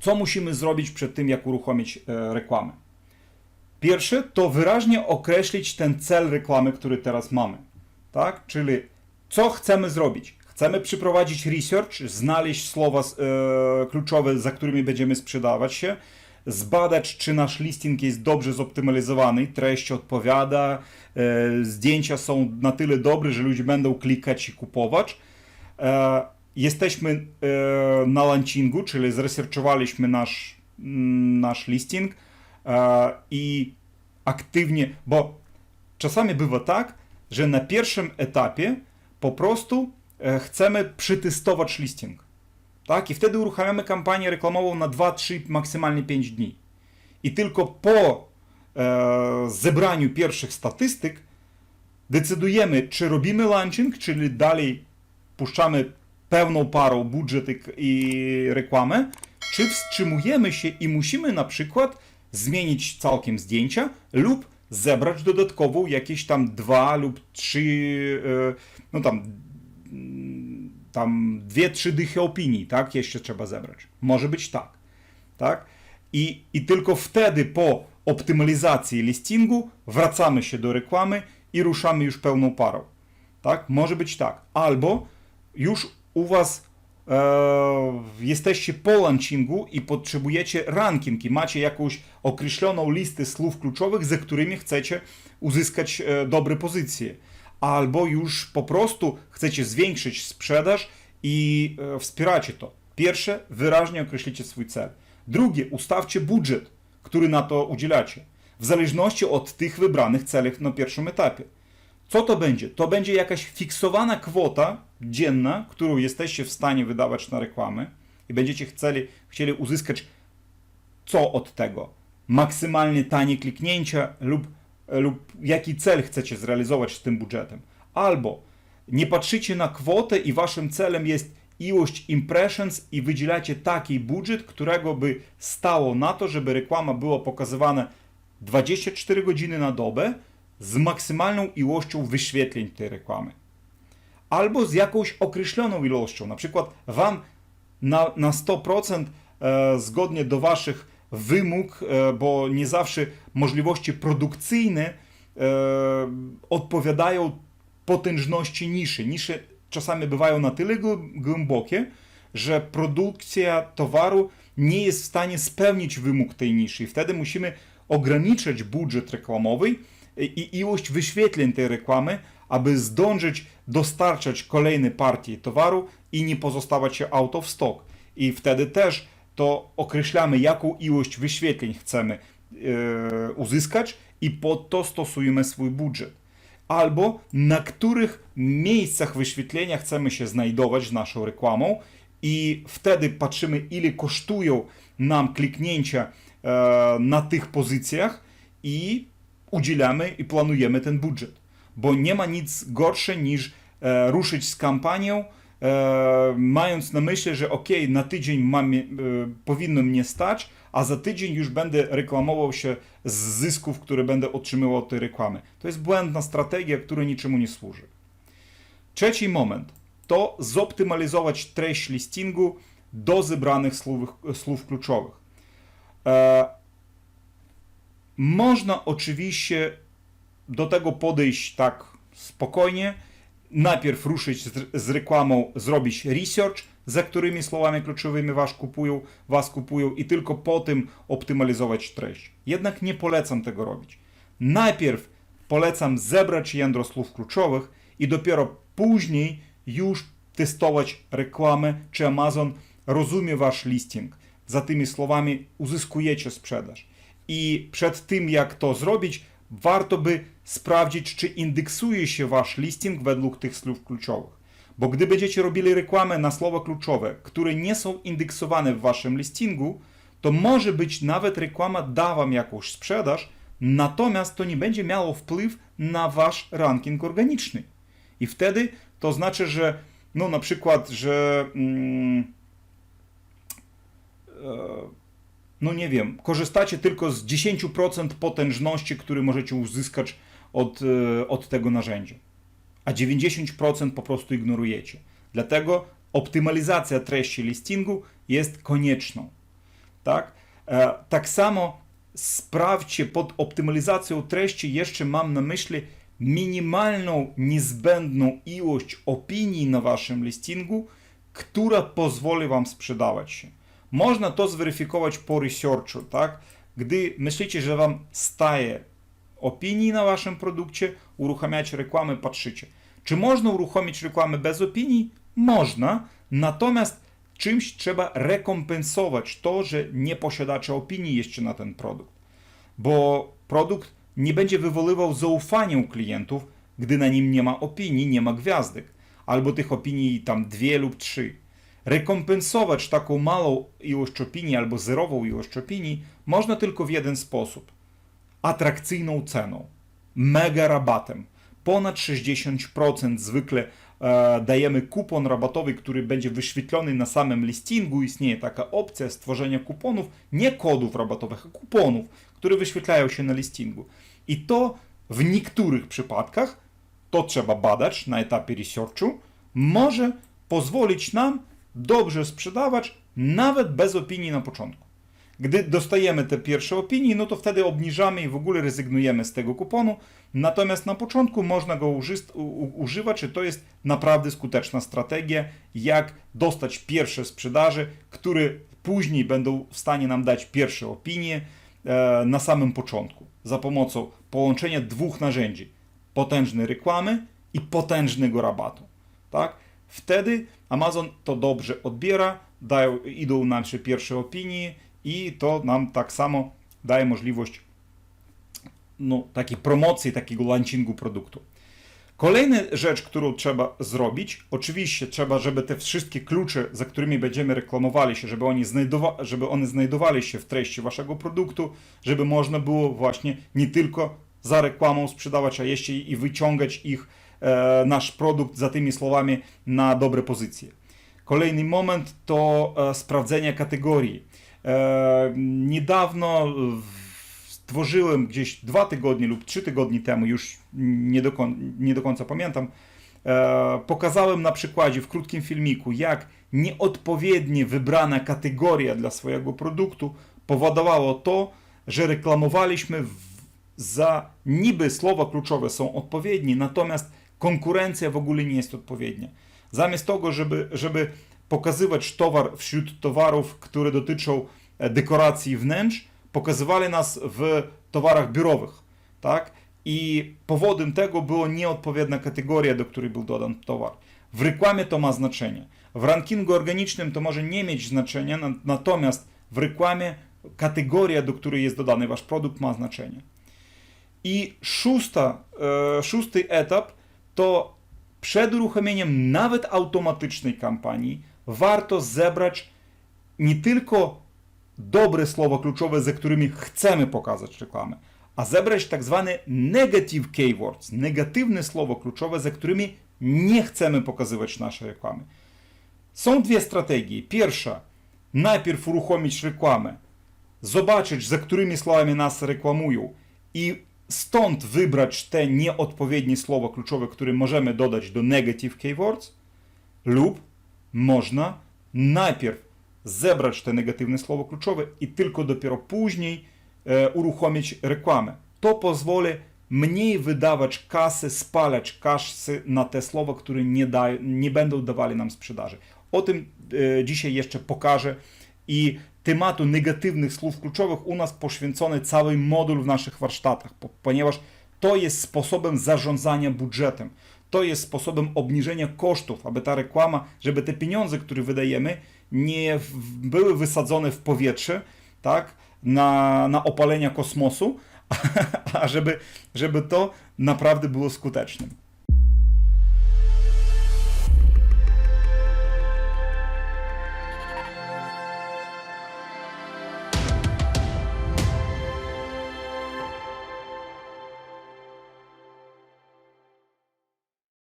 Co musimy zrobić przed tym, jak uruchomić e, reklamę? Pierwsze to wyraźnie określić ten cel reklamy, który teraz mamy. Tak? Czyli co chcemy zrobić? Chcemy przeprowadzić research, znaleźć słowa e, kluczowe, za którymi będziemy sprzedawać się, zbadać, czy nasz listing jest dobrze zoptymalizowany, treść odpowiada, e, zdjęcia są na tyle dobre, że ludzie będą klikać i kupować. E, jesteśmy e, na launcingu, czyli zresearchowaliśmy nasz, mm, nasz listing i aktywnie, bo czasami bywa tak, że na pierwszym etapie po prostu chcemy przetestować listing. Tak? I wtedy uruchamiamy kampanię reklamową na 2, 3, maksymalnie 5 dni. I tylko po e, zebraniu pierwszych statystyk decydujemy, czy robimy launching, czyli dalej puszczamy pełną parą budżet i, reklamę, czy wstrzymujemy się i musimy na przykład zmienić całkiem zdjęcia lub zebrać dodatkowo jakieś tam dwa lub trzy, e, no tam, tam dwie, trzy dychy opinii, tak? Jeszcze trzeba zebrać. Może być tak, tak? I, I tylko wtedy po optymalizacji listingu wracamy się do reklamy i ruszamy już pełną parą. Tak? Może być tak. Albo już u Was e, jesteście po launchingu i potrzebujecie ranking i macie jakąś określoną listę słów kluczowych, za którymi chcecie uzyskać e, dobre pozycje. Albo już po prostu chcecie zwiększyć sprzedaż i e, wspieracie to. Pierwsze, wyraźnie określicie swój cel. Drugie, ustawcie budżet, który na to udzielacie, w zależności od tych wybranych celów na pierwszym etapie. Co to będzie? To będzie jakaś fiksowana kwota dzienna, którą jesteście w stanie wydawać na reklamy i będziecie chcieli, chcieli uzyskać co od tego? Maksymalnie tanie kliknięcia lub, lub jaki cel chcecie zrealizować z tym budżetem. Albo nie patrzycie na kwotę i waszym celem jest ilość impressions i wydzielacie taki budżet, którego by stało na to, żeby reklama była pokazywana 24 godziny na dobę z maksymalną ilością wyświetleń tej reklamy. Albo z jakąś określoną ilością, na przykład Wam na, na 100% e, zgodnie do Waszych wymóg, e, bo nie zawsze możliwości produkcyjne e, odpowiadają potężności niszy. Nisze czasami bywają na tyle głębokie, że produkcja towaru nie jest w stanie spełnić wymóg tej niszy. I wtedy musimy ograniczać budżet reklamowy i ilość wyświetleń tej reklamy, aby zdążyć dostarczać kolejne partie towaru i nie pozostawać się out of stock. I wtedy też to określamy, jaką ilość wyświetleń chcemy e, uzyskać i pod to stosujemy swój budżet. Albo na których miejscach wyświetlenia chcemy się znajdować z naszą reklamą i wtedy patrzymy, ile kosztują nam kliknięcia e, na tych pozycjach i udzielamy i planujemy ten budżet. Bo nie ma nic gorsze niż e, ruszyć z kampanią, e, mając na myśli, że ok, na tydzień mam, e, powinno mnie stać, a za tydzień już będę reklamował się z zysków, które będę otrzymywał od tej reklamy. To jest błędna strategia, która niczemu nie służy. Trzeci moment to zoptymalizować treść listingu do zebranych słów, słów kluczowych. E, można oczywiście do tego podejść tak spokojnie. Najpierw ruszyć z, z reklamą, zrobić research, za którymi słowami kluczowymi was kupują, was kupują i tylko potem optymalizować treść. Jednak nie polecam tego robić. Najpierw polecam zebrać jądro słów kluczowych i dopiero później już testować reklamę, czy Amazon rozumie wasz listing. Za tymi słowami uzyskujecie sprzedaż. I przed tym, jak to zrobić, warto by sprawdzić, czy indeksuje się wasz listing według tych słów kluczowych. Bo gdy będziecie robili reklamę na słowa kluczowe, które nie są indeksowane w waszym listingu, to może być nawet reklama da wam jakąś sprzedaż, natomiast to nie będzie miało wpływ na wasz ranking organiczny. I wtedy to znaczy, że no na przykład, że mm, e, no nie wiem, korzystacie tylko z 10% potężności, które możecie uzyskać od, e, od tego narzędzia. a 90% po prostu ignorujecie. Dlatego optymalizacja treści listingu jest konieczną. Tak, e, tak samo sprawdźcie pod optymalizacją treści, jeszcze mam na myśli minimalną, niezbędną ilość opinii na waszym listingu, która pozwoli wam sprzedawać się. Można to zweryfikować po researchu, tak? Gdy myślicie, że wam staje opinii na waszym produkcie, uruchamiacie reklamę, patrzycie. Czy można uruchomić reklamę bez opinii? Można, natomiast czymś trzeba rekompensować to, że nie posiadacie opinii jeszcze na ten produkt. Bo produkt nie będzie wywoływał zaufania u klientów, gdy na nim nie ma opinii, nie ma gwiazdek, albo tych opinii tam dwie lub trzy. Rekompensować taką małą ilość opinii albo zerową ilość opinii można tylko w jeden sposób. Atrakcyjną ceną, mega rabatem. Ponad 60% zwykle e, dajemy kupon rabatowy, który będzie wyświetlony na samym listingu. Istnieje taka opcja stworzenia kuponów, nie kodów rabatowych, a kuponów, które wyświetlają się na listingu. I to w niektórych przypadkach, to trzeba badać na etapie researchu, może pozwolić nam dobrze sprzedawać nawet bez opinii na początku. Gdy dostajemy te pierwsze opinie, no to wtedy obniżamy i w ogóle rezygnujemy z tego kuponu. Natomiast na początku można go używać i to jest naprawdę skuteczna strategia, jak dostać pierwsze sprzedaży, które później będą w stanie nam dać pierwsze opinie e, na samym początku za pomocą połączenia dwóch narzędzi: potężnej reklamy i potężnego rabatu. Tak? Wtedy Amazon to dobrze odbiera, dają, idą nasze pierwsze opinie i to nam tak samo daje możliwość no, takiej promocji, takiego launchingu produktu. Kolejna rzecz, którą trzeba zrobić, oczywiście trzeba, żeby te wszystkie klucze, za którymi będziemy reklamowali się, żeby, oni znajdowa- żeby one znajdowali się w treści waszego produktu, żeby można było właśnie nie tylko za reklamą sprzedawać, a jeszcze i wyciągać ich, nasz produkt za tymi słowami na dobre pozycje. Kolejny moment to e, sprawdzenie kategorii. E, niedawno stworzyłem gdzieś dwa tygodnie lub trzy tygodnie temu, już nie do, nie do końca pamiętam, e, pokazałem na przykładzie w krótkim filmiku, jak nieodpowiednie wybrana kategoria dla swojego produktu powodowało to, że reklamowaliśmy za niby słowa kluczowe są odpowiednie, natomiast konkurencja w ogóle nie jest odpowiednia. Zamiast tego, żeby, żeby pokazywać towar wśród towarów, które dotyczą e, dekoracji wnętrz, pokazywali nas w towarach biurowych, tak? I powodem tego była nieodpowiednia kategoria, do której był dodany towar. W reklamie to ma znaczenie. W rankingu organicznym to może nie mieć znaczenia, na- natomiast w reklamie kategoria, do której jest dodany wasz produkt, ma znaczenie. I szósta, e, szósty etap to przed uruchomieniem nawet automatycznej kampanii warto zebrać nie tylko dobre słowa kluczowe, za którymi chcemy pokazać reklamę, a zebrać tak zwane negative keywords, negatywne słowa kluczowe, za którymi nie chcemy pokazywać naszej reklamy. Są dwie strategie. Pierwsza, najpierw uruchomić reklamę, zobaczyć, za którymi słowami nas reklamują i stąd wybrać te nieodpowiednie słowa kluczowe, które możemy dodać do negative keywords, lub można najpierw zebrać te negatywne słowa kluczowe i tylko dopiero później e, uruchomić reklamę. To pozwoli mniej wydawać kasy, spalać kasy na te słowa, które nie, nie będą dawali nam sprzedaży. O tym e, dzisiaj jeszcze pokażę i tematu negatywnych słów kluczowych u nas poświęcony cały moduł w naszych warsztatach, po- ponieważ to jest sposobem zarządzania budżetem. To jest sposobem obniżenia kosztów, aby ta reklama, żeby te pieniądze, które wydajemy, nie były wysadzone w powietrze, tak, na, na opalenia kosmosu, a żeby, żeby to naprawdę było skutecznym.